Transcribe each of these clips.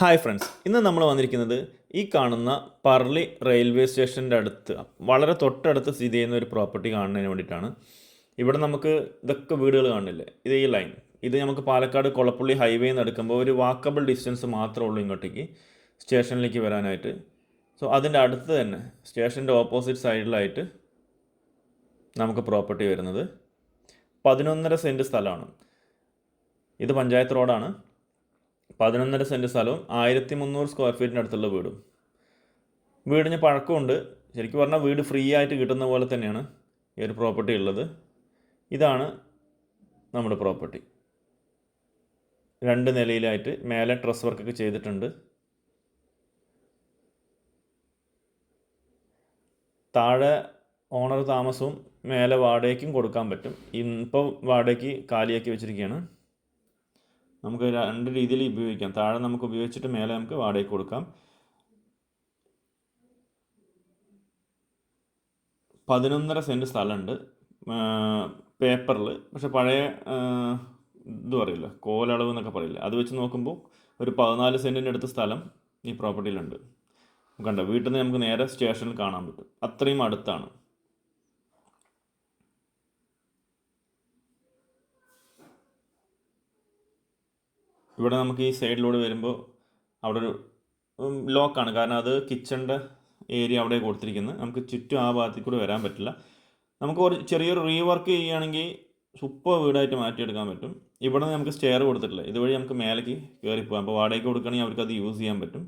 Hi friends ഇന്ന് നമ്മൾ വന്നിരിക്കുന്നത് ഈ കാണുന്ന പർളി റെയിൽവേ സ്റ്റേഷന്റെ അടുത്ത് വളരെ തൊട്ടടുത്ത് സ്ഥിതി ചെയ്യുന്ന ഒരു പ്രോപ്പർട്ടി കാണുന്നതിന് വേണ്ടിയിട്ടാണ്. ഇവിടെ നമുക്ക് ഇതൊക്കെ വീടുകൾ കാണില്ലേ? ഇത് ഈ ലൈൻ ഇത് നമുക്ക് പാലക്കാട് കൊളപ്പള്ളി ഹൈവേ നിന്ന് എടുക്കുമ്പോൾ ഒരു വാക്കബിൾ ഡിസ്റ്റൻസ് മാത്രമേ ഉള്ളൂ ഇങ്ങോട്ടേക്ക് സ്റ്റേഷനിലേക്ക് വരാനായിട്ട്. സോ അതിന്റെ അടുത്ത് തന്നെ സ്റ്റേഷന്റെ ഓപ്പോസിറ്റ് സൈഡിലായിട്ട് നമുക്ക് പ്രോപ്പർട്ടി വരുന്നത്. പതിനൊന്നര സെന്റ് സ്ഥലമാണ്. ഇത് പഞ്ചായത്ത് റോഡാണ് പതിനൊന്നര സെന്റ് സ്ഥലവും ആയിരത്തി മുന്നൂറ് സ്ക്വയർ ഫീറ്റിന്റെ അടുത്തുള്ള വീടും. വീടിന് പഴക്കമുണ്ട്. ശരിക്കും പറഞ്ഞാൽ വീട് ഫ്രീ ആയിട്ട് കിട്ടുന്ന പോലെ തന്നെയാണ് ഈ ഒരു പ്രോപ്പർട്ടി ഉള്ളത്. ഇതാണ് നമ്മുടെ പ്രോപ്പർട്ടി രണ്ട് നിലയിലായിട്ട് മേലെ ട്രസ് വർക്കൊക്കെ ചെയ്തിട്ടുണ്ട്. താഴെ ഓണർ താമസവും മേലെ വാടകയ്ക്കും കൊടുക്കാൻ പറ്റും. ഇപ്പോൾ വാടകയ്ക്ക് കാലിയാക്കി വെച്ചിരിക്കുകയാണ്. നമുക്ക് രണ്ട് രീതിയിൽ ഉപയോഗിക്കാം. താഴെ നമുക്ക് ഉപയോഗിച്ചിട്ട് മേലെ നമുക്ക് വാടകയ്ക്ക് കൊടുക്കാം. പതിനൊന്നര സെന്റ് സ്ഥലമുണ്ട്. പേപ്പറിൽ. പക്ഷെ പഴയ ഇത് പറയില്ല? കോലളവ് എന്നൊക്കെ പറയില്ല? അത് വെച്ച് നോക്കുമ്പോൾ ഒരു പതിനാല് സെന്റിന്റെ അടുത്ത് സ്ഥലം ഈ പ്രോപ്പർട്ടിയിലുണ്ട്. കണ്ടോ? വീട്ടിൽ നിന്ന് നമുക്ക് നേരെ സ്റ്റേഷനിൽ കാണാൻ പറ്റും. അത്രയും അടുത്താണ്. ഇവിടെ നമുക്ക് ഈ സൈഡിലൂടെ വരുമ്പോൾ അവിടെ ഒരു ലോക്കാണ്. കാരണം അത് കിച്ചണിന്റെ ഏരിയ അവിടെ കൊടുത്തിരിക്കുന്നത്. നമുക്ക് ചുറ്റും ആ ഭാഗത്തിൽ കൂടെ വരാൻ പറ്റില്ല. നമുക്ക് ഒരു ചെറിയൊരു റീവർക്ക് ചെയ്യുകയാണെങ്കിൽ സൂപ്പർ വീടായിട്ട് മാറ്റിയെടുക്കാൻ പറ്റും. ഇവിടെ നിന്ന് നമുക്ക് സ്റ്റെയർ കൊടുത്തിട്ടില്ല. ഇതുവഴി നമുക്ക് മേലേക്ക് കയറി പോകാം. അപ്പോൾ വാടകയ്ക്ക് കൊടുക്കുകയാണെങ്കിൽ അവർക്ക് അത് യൂസ് ചെയ്യാൻ പറ്റും.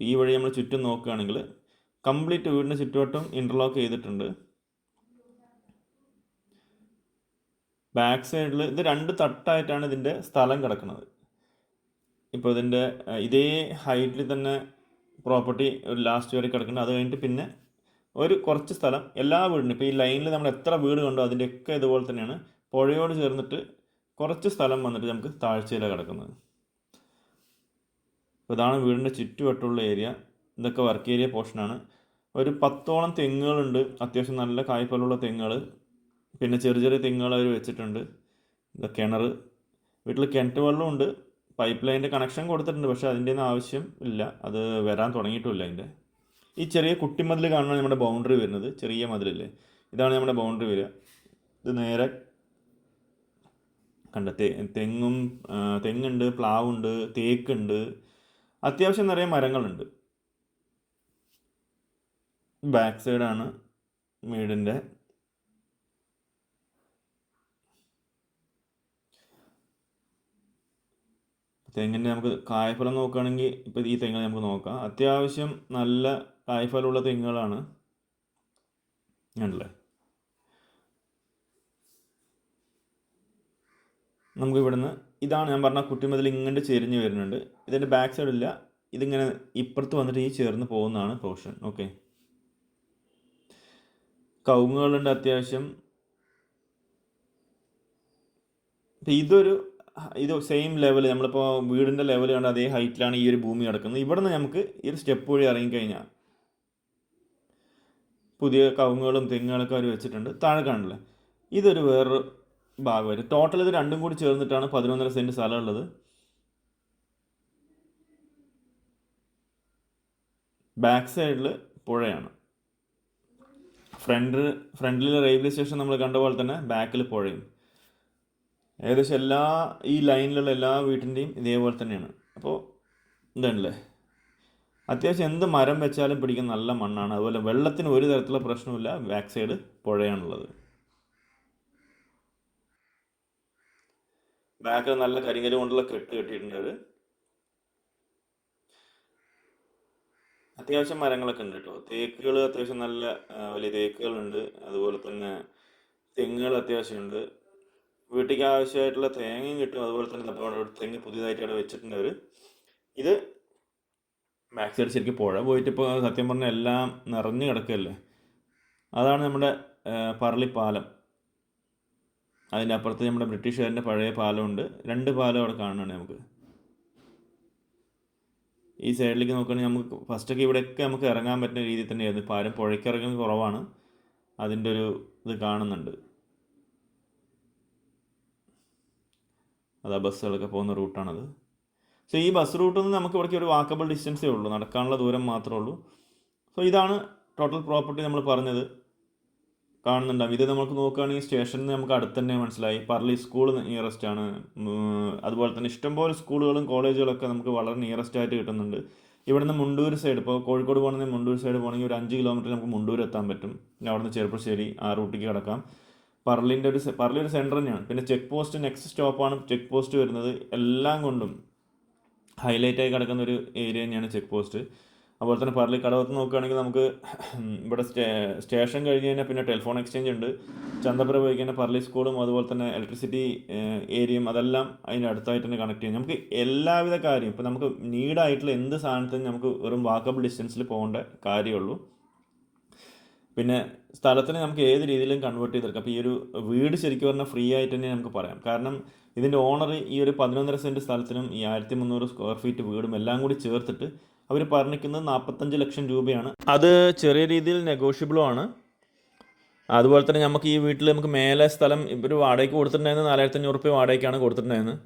ഈ വഴി നമ്മൾ ചുറ്റും നോക്കുകയാണെങ്കിൽ കംപ്ലീറ്റ് വീടിന്റെ ചുറ്റുവട്ടം ഇന്റർലോക്ക് ചെയ്തിട്ടുണ്ട്. ബാക്ക് സൈഡിൽ ഇത് രണ്ട് തട്ടായിട്ടാണ് ഇതിന്റെ സ്ഥലം കിടക്കുന്നത്. ഇപ്പോൾ ഇതിന്റെ ഇതേ ഹൈറ്റിൽ തന്നെ പ്രോപ്പർട്ടി ഒരു ലാസ്റ്റ് വരെ കിടക്കുന്നുണ്ട്. അത് കഴിഞ്ഞിട്ട് പിന്നെ ഒരു കുറച്ച് സ്ഥലം എല്ലാ വീടിനും. ഇപ്പോൾ ഈ ലൈനിൽ നമ്മൾ എത്ര വീട് കണ്ടോ അതിന്റെയൊക്കെ ഇതുപോലെ തന്നെയാണ്. പുഴയോട് ചേർന്നിട്ട് കുറച്ച് സ്ഥലം വന്നിട്ട് നമുക്ക് താഴ്ചയിലാണ് കിടക്കുന്നത്. ഇതാണ് വീടിന്റെ ചുറ്റുവട്ടമുള്ള ഏരിയ. ഇതൊക്കെ വർക്ക് ഏരിയ പോർഷനാണ്. ഒരു പത്തോളം തെങ്ങുകളുണ്ട്. അത്യാവശ്യം നല്ല കായ്ഫലമുള്ള തെങ്ങുകൾ പിന്നെ ചെറിയ ചെറിയ തെങ്ങുകൾ അവർ വെച്ചിട്ടുണ്ട്. കിണർ. വീട്ടിൽ കിണറ്റ് വെള്ളമുണ്ട് പൈപ്പ് ലൈനിന്റെ കണക്ഷൻ കൊടുത്തിട്ടുണ്ട് പക്ഷേ അതിന്റെ ഒന്നും ആവശ്യം ഇല്ല. അത് വരാൻ തുടങ്ങിയിട്ടുമില്ല അതിന്റെ. ഈ ചെറിയ കുട്ടിമതിൽ കാണുന്ന നമ്മുടെ ബൗണ്ടറി വരുന്നത് ചെറിയ മതിലില്ലേ? ഇതാണ് നമ്മുടെ ബൗണ്ടറി വരിക. ഇത് നേരെ കണ്ട തേ തെങ്ങും തെങ്ങുണ്ട് പ്ലാവുണ്ട് തേക്കുണ്ട്. അത്യാവശ്യം നിറയെ മരങ്ങളുണ്ട്. ബാക്ക് സൈഡാണ് വീടിന്റെ തെങ്ങിന്റെ നമുക്ക് കായ്ഫലം നോക്കുകയാണെങ്കിൽ ഇപ്പോൾ ഈ തെങ്ങിനെ നമുക്ക് നോക്കാം. അത്യാവശ്യം നല്ല കായ്ഫലമുള്ള തെങ്ങുകളാണ്. ഉണ്ടല്ലേ നമുക്ക് ഇവിടുന്ന് ഇതാണ് ഞാൻ പറഞ്ഞ കുട്ടിമതിൽ ഇങ്ങോട്ട് ചെരിഞ്ഞ് വരുന്നുണ്ട്. ഇതിന്റെ ബാക്ക് സൈഡില്ല ഇതിങ്ങനെ ഇപ്പുറത്ത് വന്നിട്ട് ഈ ചേർന്ന് പോകുന്നതാണ് പോർഷൻ ഓക്കെ കൗങ്ങുകളുണ്ട് അത്യാവശ്യം. ഇതൊരു ഇത് സെയിം ലെവൽ നമ്മളിപ്പോൾ വീടിന്റെ ലെവൽ കണ്ട് അതേ ഹൈറ്റിലാണ് ഈ ഒരു ഭൂമി കിടക്കുന്നത്. ഇവിടെ നിന്ന് നമുക്ക് ഈ ഒരു സ്റ്റെപ്പ് വഴി ഇറങ്ങിക്കഴിഞ്ഞാൽ പുതിയ കവുങ്ങുകളും തെങ്ങുകളൊക്കെ അവർ വെച്ചിട്ടുണ്ട്. താഴെ കാണില്ലേ ഇതൊരു വേറൊരു ഭാഗം വരും. ടോട്ടൽ ഇത് രണ്ടും കൂടി ചേർന്നിട്ടാണ് പതിനൊന്നര സെന്റ് സ്ഥലമുള്ളത് ബാക്ക് സൈഡിൽ പുഴയാണ്. ഫ്രണ്ട് ഫ്രണ്ടിൽ റെയിൽവേ സ്റ്റേഷൻ നമ്മൾ കണ്ട പോലെ തന്നെ ബാക്കിൽ പുഴയും. ഏകദേശം എല്ലാ ഈ ലൈനിലുള്ള എല്ലാ വീട്ടിന്റെയും ഇതേപോലെ തന്നെയാണ്. അപ്പോൾ ഇതാണല്ലേ അത്യാവശ്യം എന്ത് മരം വെച്ചാലും പിടിക്കുന്ന നല്ല മണ്ണാണ്. അതുപോലെ വെള്ളത്തിന് ഒരു തരത്തിലുള്ള പ്രശ്നമില്ല ബാക്ക് സൈഡ് പുഴയാണുള്ളത്. ബാക്കിൽ നല്ല കരിങ്കൽ കൊണ്ടുള്ള കെട്ട് കെട്ടിയിട്ടുണ്ട് അവർ അത്യാവശ്യം മരങ്ങളൊക്കെ ഉണ്ട് കേട്ടോ. തേക്കുകൾ അത്യാവശ്യം നല്ല വലിയ തേക്കുകളുണ്ട്. അതുപോലെ തന്നെ തെങ്ങുകൾ അത്യാവശ്യമുണ്ട് വീട്ടിലേക്ക് ആവശ്യമായിട്ടുള്ള തേങ്ങയും കിട്ടും. അതുപോലെ തന്നെ അവിടെ തേങ്ങ പുതിയതായിട്ട് അവിടെ വെച്ചിട്ടുണ്ട് അവർ ഇത് ബാക്ക് സൈഡ് ശരിക്കും പുഴ പോയിട്ട് ഇപ്പോൾ സത്യം പറഞ്ഞാൽ എല്ലാം നിറഞ്ഞു കിടക്കുകയല്ലേ? അതാണ് നമ്മുടെ പറളി പാലം. അതിന്റെ അപ്പുറത്ത് നമ്മുടെ ബ്രിട്ടീഷുകാരന്റെ പഴയ പാലമുണ്ട്. രണ്ട് പാലം അവിടെ കാണുന്നുണ്ട് നമുക്ക്. ഈ സൈഡിലേക്ക് നോക്കുകയാണെങ്കിൽ നമുക്ക് ഫസ്റ്റൊക്കെ ഇവിടെയൊക്കെ നമുക്ക് ഇറങ്ങാൻ പറ്റുന്ന രീതിയിൽ തന്നെയായിരുന്നു. ഇപ്പോൾ ആരും പുഴയ്ക്ക് ഇറങ്ങുന്നത് കുറവാണ്. അതിന്റെ ഒരു ഇത് കാണുന്നുണ്ട്. അതാ ബസ്സുകളൊക്കെ പോകുന്ന റൂട്ടാണത്. സോ ഈ ബസ് റൂട്ടിൽ നിന്ന് നമുക്ക് ഇവിടേക്ക് ഒരു വാക്കബിൾ ഡിസ്റ്റൻസേ ഉള്ളൂ. നടക്കാനുള്ള ദൂരം മാത്രമേ ഉള്ളൂ. സോ ഇതാണ് ടോട്ടൽ പ്രോപ്പർട്ടി നമ്മൾ പറഞ്ഞത്. കാണുന്നുണ്ടാവും. ഇത് നമുക്ക് നോക്കുകയാണെങ്കിൽ സ്റ്റേഷനിൽ നമുക്ക് അടുത്ത് തന്നെ മനസ്സിലായി. പറളി സ്കൂൾ നിയറസ്റ്റ് ആണ്. അതുപോലെ തന്നെ ഇഷ്ടംപോലെ സ്കൂളുകളും കോളേജുകളൊക്കെ നമുക്ക് വളരെ നിയറസ്റ്റ് ആയിട്ട് കിട്ടുന്നുണ്ട്. ഇവിടുന്ന് മുണ്ടൂർ സൈഡ് ഇപ്പോൾ കോഴിക്കോട് പോകണമെങ്കിൽ മുണ്ടൂർ സൈഡ് പോകണമെങ്കിൽ ഒരു അഞ്ച് കിലോമീറ്റർ നമുക്ക് മുണ്ടൂർ എത്താൻ പറ്റും. അവിടുന്ന് ചെറുപ്പശ്ശേരി ആ റൂട്ടിലേക്ക് കിടക്കാം. പർലിന്റെ ഒരു പർലി ഒരു സെന്റർ തന്നെയാണ്. പിന്നെ ചെക്ക് പോസ്റ്റ് നെക്സ്റ്റ് സ്റ്റോപ്പാണ് ചെക്ക് പോസ്റ്റ് വരുന്നത്. എല്ലാം കൊണ്ടും ഹൈലൈറ്റായി കിടക്കുന്ന ഒരു ഏരിയ തന്നെയാണ് ചെക്ക് പോസ്റ്റ് അതുപോലെ തന്നെ പർലി കടവത്ത് നോക്കുകയാണെങ്കിൽ നമുക്ക് ഇവിടെ സ്റ്റേ സ്റ്റേഷൻ കഴിഞ്ഞ് കഴിഞ്ഞാൽ പിന്നെ ടെലിഫോൺ എക്സ്ചേഞ്ച് ഉണ്ട്. ചന്തപുര പോയി കഴിഞ്ഞാൽ പർലി സ്കൂളും അതുപോലെ തന്നെ ഇലക്ട്രിസിറ്റി ഏരിയയും അതെല്ലാം അതിന്റെ അടുത്തായിട്ട് തന്നെ കണക്ട് ചെയ്യും. നമുക്ക് എല്ലാവിധ കാര്യം ഇപ്പോൾ നമുക്ക് നീഡായിട്ടുള്ള എന്ത് സാധനത്തിനും നമുക്ക് വെറും വാക്കബിൾ ഡിസ്റ്റൻസിൽ പോകേണ്ട കാര്യമുള്ളൂ പിന്നെ സ്ഥലത്തിനെ നമുക്ക് ഏത് രീതിയിലും കൺവേർട്ട് ചെയ്തെടുക്കാം അപ്പോൾ ഈ ഒരു വീട് ശരിക്കും പറഞ്ഞാൽ ഫ്രീ ആയിട്ട് തന്നെ നമുക്ക് പറയാം. കാരണം ഇതിന്റെ ഓണർ ഈ ഒരു പതിനൊന്നര സെന്റ് സ്ഥലത്തിനും ഈ ആയിരത്തി മുന്നൂറ് സ്ക്വയർ ഫീറ്റ് വീടും എല്ലാം കൂടി ചേർത്തിട്ട് അവർ പറഞ്ഞിരിക്കുന്നത് നാൽപ്പത്തഞ്ച് ലക്ഷം രൂപയാണ്. അത് ചെറിയ രീതിയിൽ നെഗോഷ്യബിളും ആണ്. അതുപോലെ തന്നെ നമുക്ക് ഈ വീട്ടിൽ നമുക്ക് മേലെ സ്ഥലം ഇവർ വാടകയ്ക്ക് കൊടുത്തിട്ടുണ്ടായിരുന്നത് നാലായിരത്തി അഞ്ഞൂറ് റുപ്യ വാടകയ്ക്കാണ് കൊടുത്തിട്ടുണ്ടായിരുന്നത്.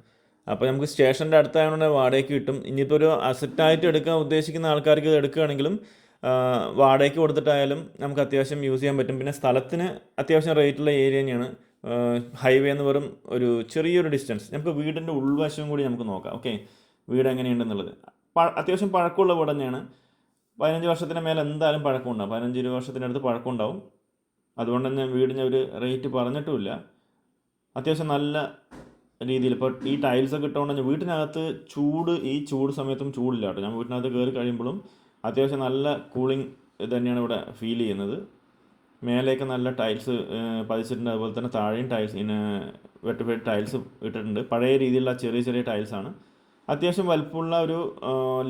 അപ്പോൾ നമുക്ക് സ്റ്റേഷന്റെ അടുത്തായതുകൊണ്ട് വാടകയ്ക്ക് കിട്ടും. ഇനിയിപ്പോൾ ഒരു അസറ്റായിട്ട് എടുക്കാൻ ഉദ്ദേശിക്കുന്ന ആൾക്കാർക്ക് ഇത് എടുക്കുകയാണെങ്കിലും വാടകയ്ക്ക് കൊടുത്തിട്ടായാലും നമുക്ക് അത്യാവശ്യം യൂസ് ചെയ്യാൻ പറ്റും. പിന്നെ സ്ഥലത്തിന് അത്യാവശ്യം റേറ്റുള്ള ഏരിയ തന്നെയാണ്. ഹൈവേ എന്ന് വെറും ഒരു ചെറിയൊരു ഡിസ്റ്റൻസ് നമുക്ക് വീടിന്റെ ഉൾവശവും കൂടി നമുക്ക് നോക്കാം ഓക്കെ വീട് എങ്ങനെയുണ്ടെന്നുള്ളത്. അത്യാവശ്യം പഴക്കമുള്ള വീട് തന്നെയാണ്. പതിനഞ്ച് വർഷത്തിന് മേലെ എന്തായാലും പഴക്കമുണ്ടാവും പതിനഞ്ച് ഇരുപത് വർഷത്തിനടുത്ത് പഴക്കമുണ്ടാവും അതുകൊണ്ട് തന്നെ വീടിന് ഒരു റേറ്റ് പറഞ്ഞിട്ടുമില്ല. അത്യാവശ്യം നല്ല രീതിയിൽ ഇപ്പോൾ ഈ ടൈൽസൊക്കെ ഇട്ടുകൊണ്ട് വീട്ടിനകത്ത് ചൂട് ഈ ചൂട് സമയത്തും ചൂടില്ല കേട്ടോ. ഞാൻ വീട്ടിനകത്ത് കയറി കഴിയുമ്പോഴും അത്യാവശ്യം നല്ല കൂളിംഗ് തന്നെയാണ് ഇവിടെ ഫീൽ ചെയ്യുന്നത്. മേലെയൊക്കെ നല്ല ടൈൽസ് പതിച്ചിട്ടുണ്ട്. അതുപോലെ തന്നെ താഴെയും ടൈൽസ് ഇങ്ങനെ വെട്ടിഫൈഡ് ടൈൽസ് ഇട്ടിട്ടുണ്ട്. പഴയ രീതിയിലുള്ള ചെറിയ ചെറിയ ടൈൽസാണ് അത്യാവശ്യം വലുപ്പമുള്ള ഒരു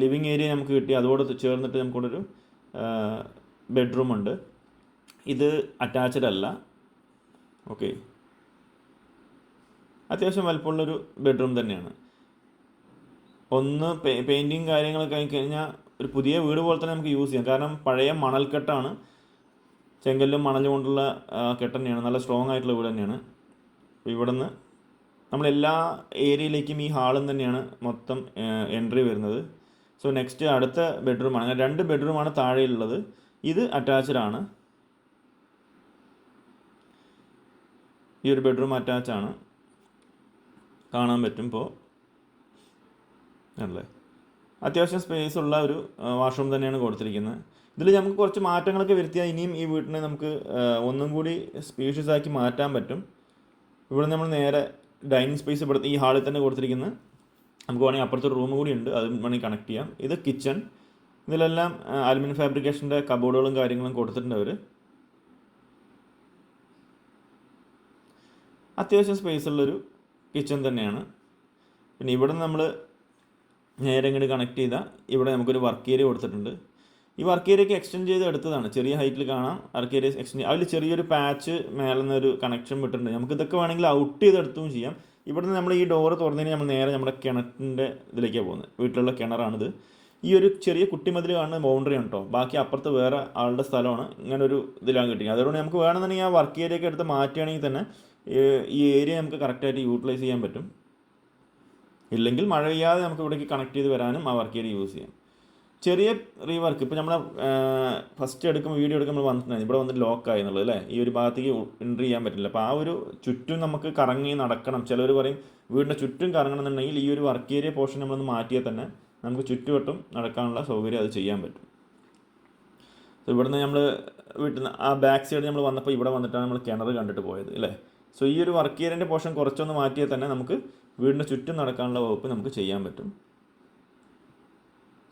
ലിവിങ് ഏരിയ നമുക്ക് കിട്ടി. അതോട് ചേർന്നിട്ട് നമുക്കൊരു ബെഡ്റൂം ഉണ്ട്. ഇത് അറ്റാച്ച്ഡ് അല്ല. ഓക്കെ അത്യാവശ്യം വലുപ്പമുള്ളൊരു ബെഡ്റൂം തന്നെയാണ്. ഒന്ന് പെയിന്റിങ് കാര്യങ്ങളൊക്കെ ആയി കഴിഞ്ഞാൽ ഒരു പുതിയ വീട് പോലെ തന്നെ നമുക്ക് യൂസ് ചെയ്യാം. കാരണം പഴയ മണൽക്കെട്ടാണ് ചെങ്കല്ലും മണലും കൊണ്ടുള്ള കെട്ട് തന്നെയാണ്. നല്ല സ്ട്രോങ് ആയിട്ടുള്ള വീട് തന്നെയാണ്. അപ്പോൾ ഇവിടെ നിന്ന് നമ്മളെല്ലാ ഏരിയയിലേക്കും ഈ ഹാളും തന്നെയാണ് മൊത്തം എൻട്രി വരുന്നത്. സോ നെക്സ്റ്റ് അടുത്ത ബെഡ്റൂമാണ് അങ്ങനെ രണ്ട് ബെഡ്റൂമാണ് താഴെയുള്ളത്. ഇത് അറ്റാച്ച്ഡ് ആണ്. ഈ ഒരു ബെഡ്റൂം അറ്റാച്ച് ആണ്. കാണാൻ പറ്റും ഇപ്പോൾ അല്ലേ? അത്യാവശ്യം സ്പേസ് ഉള്ള ഒരു വാഷ്റൂം തന്നെയാണ് കൊടുത്തിരിക്കുന്നത്. ഇതിൽ നമുക്ക് കുറച്ച് മാറ്റങ്ങളൊക്കെ വരുത്തിയാൽ ഇനിയും ഈ വീട്ടിനെ നമുക്ക് ഒന്നും കൂടി സ്പീഷ്യസ് ആക്കി മാറ്റാൻ പറ്റും. ഇവിടെ നമ്മൾ നേരെ ഡൈനിങ് സ്പേസ് ഇവിടെ ഈ ഹാളിൽ തന്നെ കൊടുത്തിരിക്കുന്നത് നമുക്ക് വേണമെങ്കിൽ അപ്പുറത്തൊരു റൂം കൂടി ഉണ്ട് അത് വേണമെങ്കിൽ കണക്ട് ചെയ്യാം. ഇത് കിച്ചൺ ഇതിലെല്ലാം അലുമിനിയം ഫാബ്രിക്കേഷന്റെ കബോർഡുകളും കാര്യങ്ങളും കൊടുത്തിട്ടുണ്ട് അവർ അത്യാവശ്യം സ്പേസ് ഉള്ളൊരു കിച്ചൺ തന്നെയാണ്. പിന്നെ ഇവിടെ നമ്മൾ നേരെ ഇങ്ങോട്ട് കണക്ട് ചെയ്താൽ ഇവിടെ നമുക്കൊരു വർക്ക് ഏരിയ കൊടുത്തിട്ടുണ്ട്. ഈ വർക്ക് ഏരിയക്ക് എക്സ്റ്റെൻഡ് ചെയ്ത് എടുത്തതാണ്. ചെറിയ ഹൈറ്റിൽ കാണാം. വർക്ക് ഏരിയ എക്സ്റ്റെൻഡ് അതിൽ ചെറിയൊരു പാച്ച് മേലെ നിന്ന് ഒരു കണക്ഷൻ വിട്ടിട്ടുണ്ട്. നമുക്ക് ഇതൊക്കെ വേണമെങ്കിൽ ഔട്ട് ചെയ്ത് എടുത്തും ചെയ്യാം. ഇവിടുന്ന് നമ്മൾ ഈ ഡോറ് തുറന്നതിന് നമ്മൾ നേരെ നമ്മുടെ കിണറ്റിന്റെ ഇതിലേക്കാണ് പോകുന്നത്. വീട്ടിലുള്ള കിണറാണിത്. ഈ ഒരു ചെറിയ കുട്ടിമതിൽ കാണുന്ന ബൗണ്ടറി കേട്ടോ ബാക്കി അപ്പുറത്ത് വേറെ ആളുടെ സ്ഥലമാണ്. ഇങ്ങനെ ഒരു ഇതിലാണ് കിട്ടിയത്. അതുകൊണ്ട് നമുക്ക് വേണമെന്നുണ്ടെങ്കിൽ ആ വർക്ക് ഏരിയ എടുത്ത് മാറ്റുകയാണെങ്കിൽ തന്നെ ഈ ഏരിയ നമുക്ക് കറക്റ്റായിട്ട് യൂട്ടിലൈസ് ചെയ്യാൻ പറ്റും. ഇല്ലെങ്കിൽ മഴ പെയ്യാതെ നമുക്ക് ഇവിടേക്ക് കണക്ട് ചെയ്ത് വരാനും ആ വർക്ക് ഏരിയ യൂസ് ചെയ്യാം. ചെറിയ റീവർക്ക് ഇപ്പോൾ നമ്മൾ ഫസ്റ്റ് എടുക്കുമ്പോൾ വീഡിയോ എടുക്കുമ്പോൾ വന്നിട്ടുണ്ടായിരുന്നു. ഇവിടെ വന്നിട്ട് ലോക്കായി എന്നുള്ളത് അല്ലേ? ഈ ഒരു ഭാഗത്തേക്ക് എൻട്രി ചെയ്യാൻ പറ്റില്ല. അപ്പോൾ ആ ഒരു ചുറ്റും നമുക്ക് കറങ്ങി നടക്കണം. ചിലർ പറയും വീടിന്റെ ചുറ്റും കറങ്ങണം എന്നുണ്ടെങ്കിൽ ഈ ഒരു വർക്ക് ഏരിയ പോർഷൻ നമ്മളൊന്ന് മാറ്റിയാൽ തന്നെ നമുക്ക് ചുറ്റുവട്ടം നടക്കാനുള്ള സൗകര്യം അത് ചെയ്യാൻ പറ്റും. സോ ഇവിടുന്ന് നമ്മൾ വീട്ടിൽ നിന്ന് ആ ബാക്ക് സൈഡ് നമ്മൾ വന്നപ്പോൾ ഇവിടെ വന്നിട്ടാണ് നമ്മൾ കിണർ കണ്ടിട്ട് പോയത് അല്ലേ? സോ ഈ ഒരു വർക്ക് ഏരിയന്റെ പോർഷൻ കുറച്ചൊന്ന് മാറ്റിയാൽ തന്നെ നമുക്ക് വീടിന്റെ ചുറ്റും നടക്കാനുള്ള വകുപ്പ് നമുക്ക് ചെയ്യാൻ പറ്റും.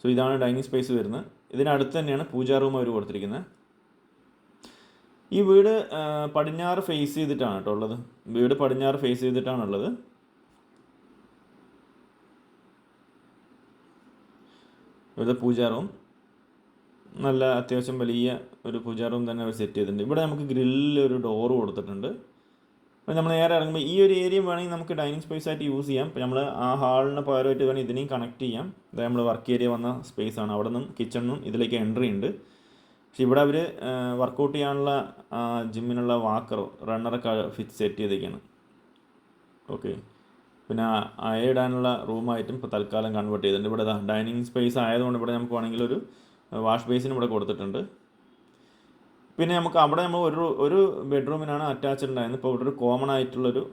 സോ ഇതാണ് ഡൈനിങ് സ്പേസ് വരുന്നത്. ഇതിനടുത്ത് തന്നെയാണ് പൂജാ റൂം അവർ കൊടുത്തിരിക്കുന്നത്. ഈ വീട് പടിഞ്ഞാറ് ഫേസ് ചെയ്തിട്ടാണ് കേട്ടോ ഉള്ളത്. വീട് പടിഞ്ഞാറ് ഫേസ് ചെയ്തിട്ടാണുള്ളത് ഇവിടുത്തെ പൂജാ റൂം നല്ല അത്യാവശ്യം വലിയ ഒരു പൂജാ റൂം തന്നെ അവർ സെറ്റ് ചെയ്തിട്ടുണ്ട്. ഇവിടെ നമുക്ക് ഗ്രില്ലിൽ ഒരു ഡോറ് കൊടുത്തിട്ടുണ്ട്. അപ്പോൾ നമ്മൾ നേരെ ഇറങ്ങുമ്പോൾ ഈ ഒരു ഏരിയ വേണമെങ്കിൽ നമുക്ക് ഡൈനിങ് സ്പേസ് ആയിട്ട് യൂസ് ചെയ്യാം. ഇപ്പോൾ നമ്മൾ ആ ഹാളിന് പകരമായിട്ട് വേണമെങ്കിൽ ഇതിനെയും കണക്ട് ചെയ്യാം. അതായത് നമ്മൾ വർക്ക് ഏരിയ വന്ന സ്പേസ് ആണ്. അവിടെ നിന്നും കിച്ചണിനും ഇതിലേക്ക് എൻട്രി ഉണ്ട്. പക്ഷെ ഇവിടെ അവർ വർക്കൗട്ട് ചെയ്യാനുള്ള ജിമ്മിനുള്ള വാക്കർ റണ്ണറൊക്കെ ഫിറ്റ് സെറ്റ് ചെയ്തേക്കാണ്. ഓക്കെ പിന്നെ അയ ഇടാനുള്ള റൂമായിട്ടും ഇപ്പോൾ തൽക്കാലം കൺവേർട്ട് ചെയ്തിട്ടുണ്ട്. ഇവിടെ ഡൈനിങ് സ്പേസ് ആയതുകൊണ്ട് ഇവിടെ നമുക്ക് വേണമെങ്കിൽ ഒരു വാഷ് ബേസിനും ഇവിടെ കൊടുത്തിട്ടുണ്ട്. പിന്നെ നമുക്ക് അവിടെ നമ്മൾ ഒരു ഒരു ബെഡ്റൂമിനാണ് അറ്റാച്ച്ഡ് ഉണ്ടായിരുന്നത്. ഇപ്പോൾ ഇവിടെ ഒരു കോമൺ ആയിട്ടുള്ളൊരു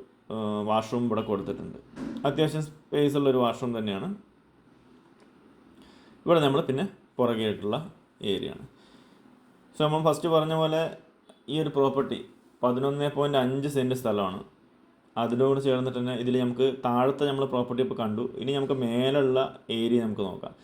വാഷ്റൂം ഇവിടെ കൊടുത്തിട്ടുണ്ട്. അത്യാവശ്യം സ്പേസ് ഉള്ളൊരു വാഷ്റൂം തന്നെയാണ്. ഇവിടെ നമ്മൾ പിന്നെ പുറകെ ആയിട്ടുള്ള ഏരിയ ആണ് സോ നമ്മൾ ഫസ്റ്റ് പറഞ്ഞ പോലെ ഈ ഒരു പ്രോപ്പർട്ടി പതിനൊന്ന് പോയിന്റ് അഞ്ച് സെന്റ് സ്ഥലമാണ്. അതിനോട് ചേർന്നിട്ട് തന്നെ ഇതിൽ നമുക്ക് താഴത്തെ നമ്മൾ പ്രോപ്പർട്ടി ഇപ്പോൾ കണ്ടു. ഇനി നമുക്ക് മേലുള്ള ഏരിയ നമുക്ക് നോക്കാം.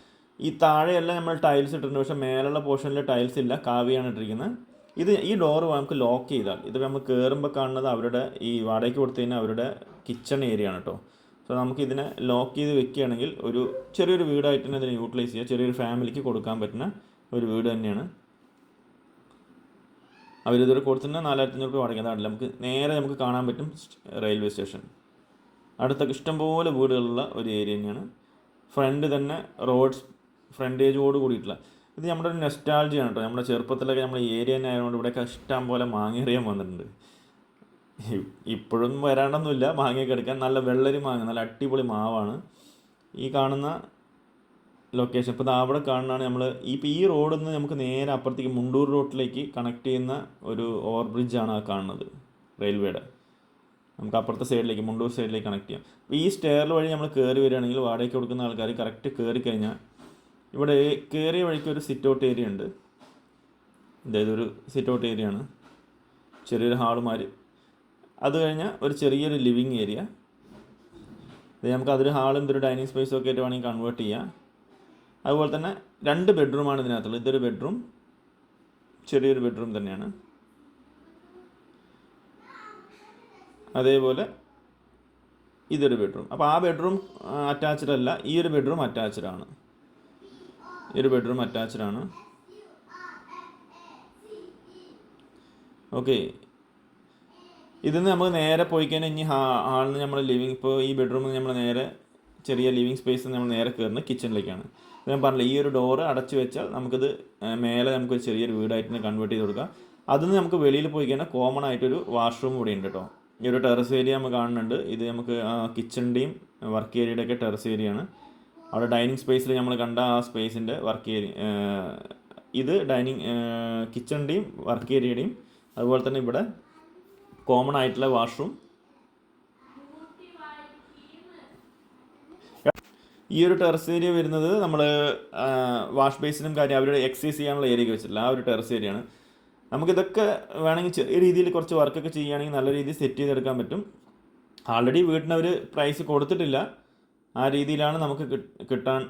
ഈ താഴെയല്ല നമ്മൾ ടൈൽസ് ഇട്ടിട്ടുണ്ട്. പക്ഷേ മേലുള്ള പോർഷനിൽ ടൈൽസ് ഇല്ല. കാവിയാണ് ഇട്ടിരിക്കുന്നത്. ഇത് ഈ ഡോറ് നമുക്ക് ലോക്ക് ചെയ്താൽ ഇത് നമ്മൾ കയറുമ്പോൾ കാണുന്നത് അവരുടെ ഈ വാടകയ്ക്ക് കൊടുത്തു അവരുടെ കിച്ചൺ ഏരിയ ആണ് കേട്ടോ സോ നമുക്ക് ഇതിനെ ലോക്ക് ചെയ്ത് വെക്കുകയാണെങ്കിൽ ഒരു ചെറിയൊരു വീടായിട്ട് തന്നെ ഇതിനെ യൂട്ടിലൈസ് ചെയ്യുക ചെറിയൊരു ഫാമിലിക്ക് കൊടുക്കാൻ പറ്റുന്ന ഒരു വീട് തന്നെയാണ്. അവർ കൊടുത്തിട്ട് നാലായിരത്തി അഞ്ഞൂറ് രൂപ വാടക അതാണ് നമുക്ക് നേരെ നമുക്ക് കാണാൻ പറ്റും റെയിൽവേ സ്റ്റേഷൻ അടുത്തൊക്കെ ഇഷ്ടംപോലെ വീടുകളുള്ള ഒരു ഏരിയ തന്നെയാണ്. ഫ്രണ്ട് തന്നെ റോഡ്സ് ഫ്രണ്ടേജോട് കൂടിയിട്ടുള്ള ഇത് നമ്മുടെ ഒരു നെസ്റ്റാൾജിയാണ് കേട്ടോ നമ്മുടെ ചെറുപ്പത്തിലൊക്കെ നമ്മൾ ഏരിയ തന്നെ ആയതുകൊണ്ട് ഇവിടെയൊക്കെ ഇഷ്ടം പോലെ മാങ്ങേറിയാൻ വന്നിട്ടുണ്ട്. ഇപ്പോഴൊന്നും വരാണ്ടൊന്നുമില്ല. മാങ്ങയൊക്കെ എടുക്കാൻ നല്ല വെള്ളരി മാങ്ങ നല്ല അടിപൊളി മാവാണ്. ഈ കാണുന്ന ലൊക്കേഷൻ ഇപ്പോൾ അവിടെ കാണുന്നതാണ് നമ്മൾ ഈ ഇപ്പോൾ ഈ റോഡിൽ നിന്ന് നമുക്ക് നേരെ അപ്പുറത്തേക്ക് മുണ്ടൂർ റോഡിലേക്ക് കണക്ട് ചെയ്യുന്ന ഒരു ഓവർ ബ്രിഡ്ജാണ് ആ കാണുന്നത് റെയിൽവേയുടെ നമുക്ക് അപ്പുറത്തെ സൈഡിലേക്ക് മുണ്ടൂർ സൈഡിലേക്ക് കണക്ട് ചെയ്യാം. അപ്പോൾ ഈ സ്റ്റെയർ വഴി നമ്മൾ കയറി വരികയാണെങ്കിൽ വാടകയ്ക്ക് കൊടുക്കുന്ന ആൾക്കാർ കറക്റ്റ് കയറി കഴിഞ്ഞാൽ ഇവിടെ കയറിയ വഴിക്ക് ഒരു സിറ്റ് ഔട്ട് ഏരിയ ഉണ്ട്. അതായത് ഒരു സിറ്റ് ഔട്ട് ഏരിയ ആണ്. ചെറിയൊരു ഹാളുമാർ അത് കഴിഞ്ഞാൽ ഒരു ചെറിയൊരു ലിവിങ് ഏരിയ നമുക്ക് അതൊരു ഹാളും ഇതൊരു ഡൈനിങ് സ്പേസും ഒക്കെ ആയിട്ട് വേണമെങ്കിൽ കൺവേർട്ട് ചെയ്യാം. അതുപോലെ തന്നെ രണ്ട് ബെഡ്റൂമാണ് ഇതിനകത്തുള്ളത്. ഇതൊരു ബെഡ്റൂം ചെറിയൊരു ബെഡ്റൂം തന്നെയാണ്. അതേപോലെ ഇതൊരു ബെഡ്റൂം അപ്പോൾ ആ ബെഡ്റൂം അറ്റാച്ച്ഡ് അല്ല ഈ ഒരു ബെഡ്റൂം അറ്റാച്ച്ഡ് ആണ്. ഈ ഒരു ബെഡ്റൂം അറ്റാച്ച്ഡ് ആണ്. ഓക്കെ ഇതിന്ന് നമുക്ക് നേരെ പോയി കഴിഞ്ഞാൽ ഇനി ഹാളിൽ നമ്മൾ ലിവിങ് ഇപ്പോൾ ഈ ബെഡ്റൂമിൽ നമ്മൾ നേരെ ചെറിയ ലിവിങ് സ്പേസ് നമ്മൾ നേരെ കയറുന്നത് കിച്ചണിലേക്കാണ് ഞാൻ പറഞ്ഞില്ല ഈ ഒരു ഡോറ് അടച്ചു വെച്ചാൽ നമുക്കിത് മേലെ നമുക്ക് ചെറിയൊരു വീടായിട്ട് കൺവേർട്ട് ചെയ്ത് കൊടുക്കാം. അതിൽ നിന്ന് നമുക്ക് വെളിയിൽ പോയി കഴിഞ്ഞാൽ കോമൺ ആയിട്ടൊരു വാഷ്റൂം കൂടി ഉണ്ട് കേട്ടോ ഈ ഒരു ടെറസ് ഏരിയ നമ്മൾ കാണുന്നുണ്ട്. ഇത് നമുക്ക് കിച്ചണിന്റെയും വർക്ക് ഏരിയയുടെയൊക്കെ ടെറസ് ഏരിയയാണ് അവിടെ ഡൈനിങ് സ്പേസിൽ നമ്മൾ കണ്ട ആ സ്പേസിന്റെ വർക്ക് ഏരിയ ഇത് ഡൈനിങ് കിച്ചണിന്റെയും വർക്ക് ഏരിയയുടെയും അതുപോലെ തന്നെ ഇവിടെ കോമൺ ആയിട്ടുള്ള വാഷ്റൂം. ഈ ഒരു ടെറസ് ഏരിയ വരുന്നത് നമ്മൾ വാഷ് ബേസിനും കാര്യം അവരുടെ എക്സസൈസ് ചെയ്യാനുള്ള ഏരിയയ്ക്ക് വെച്ചിട്ടില്ല ആ ഒരു ടെറസ് ഏരിയയാണ്. നമുക്കിതൊക്കെ വേണമെങ്കിൽ ചെറിയ രീതിയിൽ കുറച്ച് വർക്കൊക്കെ ചെയ്യുകയാണെങ്കിൽ നല്ല രീതിയിൽ സെറ്റ് ചെയ്തെടുക്കാൻ പറ്റും. ആൾറെഡി വീട്ടിനവർ പ്രൈസ് കൊടുത്തിട്ടില്ല. ആ രീതിയിലാണ് നമുക്ക് കിട്ടാൻ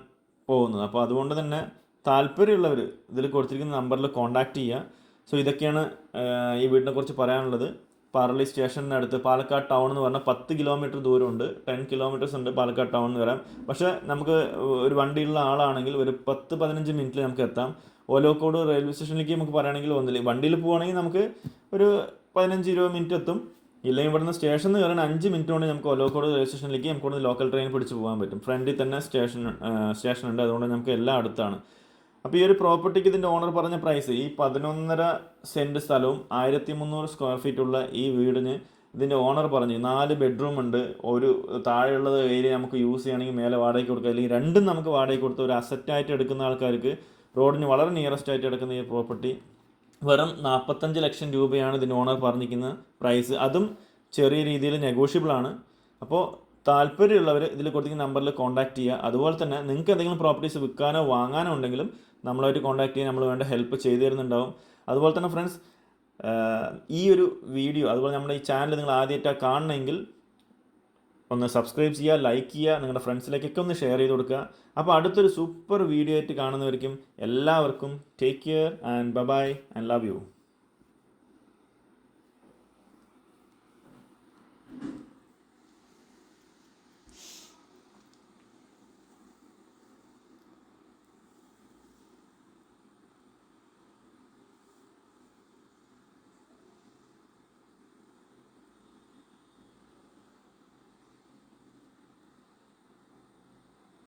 പോകുന്നത്. അപ്പോൾ അതുകൊണ്ട് തന്നെ താല്പര്യമുള്ളവർ ഇതിൽ കൊടുത്തിരിക്കുന്ന നമ്പറിൽ കോൺടാക്റ്റ് ചെയ്യുക സോ ഇതൊക്കെയാണ് ഈ വീടിനെ കുറിച്ച് പറയാനുള്ളത്. പാർലി സ്റ്റേഷന്റെ അടുത്ത് പാലക്കാട് ടൗൺ എന്ന് പറഞ്ഞാൽ പത്ത് കിലോമീറ്റർ ദൂരമുണ്ട്. ടെൻ കിലോമീറ്റേഴ്സ് ഉണ്ട് പാലക്കാട് ടൗൺ എന്ന് വരാം പക്ഷേ നമുക്ക് ഒരു വണ്ടിയുള്ള ആളാണെങ്കിൽ ഒരു പത്ത് പതിനഞ്ച് മിനിറ്റിൽ നമുക്ക് എത്താം. ഓലോക്കോട് റെയിൽവേ സ്റ്റേഷനിലേക്ക് നമുക്ക് പറയുകയാണെങ്കിൽ ഒന്നില്ല വണ്ടിയിൽ പോവുകയാണെങ്കിൽ നമുക്ക് ഒരു പതിനഞ്ച് ഇരുപത് മിനിറ്റ് എത്തും. ഇല്ലെങ്കിൽ ഇവിടുന്ന് സ്റ്റേഷൻ നിന്ന് കയറാൻ അഞ്ച് മിനിറ്റ് കൊണ്ട് നമുക്ക് ഒലോക്കോട് റെയിൽവേ സ്റ്റേഷനിലേക്ക് നമുക്ക് ഇവിടുന്ന് ലോക്കൽ ട്രെയിൻ പിടിച്ച് പോകാൻ പറ്റും. ഫ്രണ്ടിൽ തന്നെ സ്റ്റേഷൻ സ്റ്റേഷൻ ഉണ്ട്. അതുകൊണ്ട് നമുക്ക് എല്ലാം അടുത്താണ്. അപ്പോൾ ഈ ഒരു പ്രോപ്പർട്ടിക്ക് ഇതിന്റെ ഓണർ പറഞ്ഞ പ്രൈസ് ഈ പതിനൊന്നര സെന്റ് സ്ഥലവും ആയിരത്തി മുന്നൂറ് സ്ക്വയർ ഫീറ്റ് ഉള്ള ഈ വീടിന് ഇതിന്റെ ഓണർ പറഞ്ഞു നാല് ബെഡ്റൂം ഉണ്ട്. ഒരു താഴെയുള്ള ഏരിയ നമുക്ക് യൂസ് ചെയ്യണമെങ്കിൽ മേലെ വാടകയ്ക്ക് കൊടുക്കുക അല്ലെങ്കിൽ രണ്ടും നമുക്ക് വാടകയ്ക്ക് കൊടുത്ത് ഒരു അസറ്റായിട്ട് എടുക്കുന്ന ആൾക്കാർക്ക് റോഡിന് വളരെ നിയറസ്റ്റ് ആയിട്ട് എടുക്കുന്ന ഈ പ്രോപ്പർട്ടി വെറും നാൽപ്പത്തഞ്ച് ലക്ഷം രൂപയാണ് ഇതിന്റെ ഓണർ പറഞ്ഞിരിക്കുന്ന പ്രൈസ് അതും ചെറിയ രീതിയിൽ നെഗോഷ്യബിൾ ആണ്. അപ്പോൾ താല്പര്യമുള്ളവർ ഇതിൽ കൊടുത്തിരിക്കുന്ന നമ്പറിൽ കോൺടാക്ട് ചെയ്യുക. അതുപോലെ തന്നെ നിങ്ങൾക്ക് എന്തെങ്കിലും പ്രോപ്പർട്ടീസ് വിൽക്കാനോ വാങ്ങാനോ ഉണ്ടെങ്കിലും നമ്മളായിട്ട് കോൺടാക്ട് ചെയ്യാൻ നമ്മൾ വേണ്ട ഹെൽപ്പ് ചെയ്തു തരുന്നുണ്ടാവും. അതുപോലെ തന്നെ ഫ്രണ്ട്സ് ഈ ഒരു വീഡിയോ അതുപോലെ നമ്മുടെ ഈ ചാനൽ നിങ്ങൾ ആദ്യമായിട്ടാണ് കാണണമെങ്കിൽ ഒന്ന് സബ്സ്ക്രൈബ് ചെയ്യുക ലൈക്ക് ചെയ്യുക നിങ്ങളുടെ ഫ്രണ്ട്സിലേക്കൊക്കെ ഒന്ന് ഷെയർ ചെയ്ത് കൊടുക്കുക. അപ്പോൾ അടുത്തൊരു സൂപ്പർ വീഡിയോ ആയിട്ട് കാണുന്നവർക്കും എല്ലാവർക്കും take care and bye and love you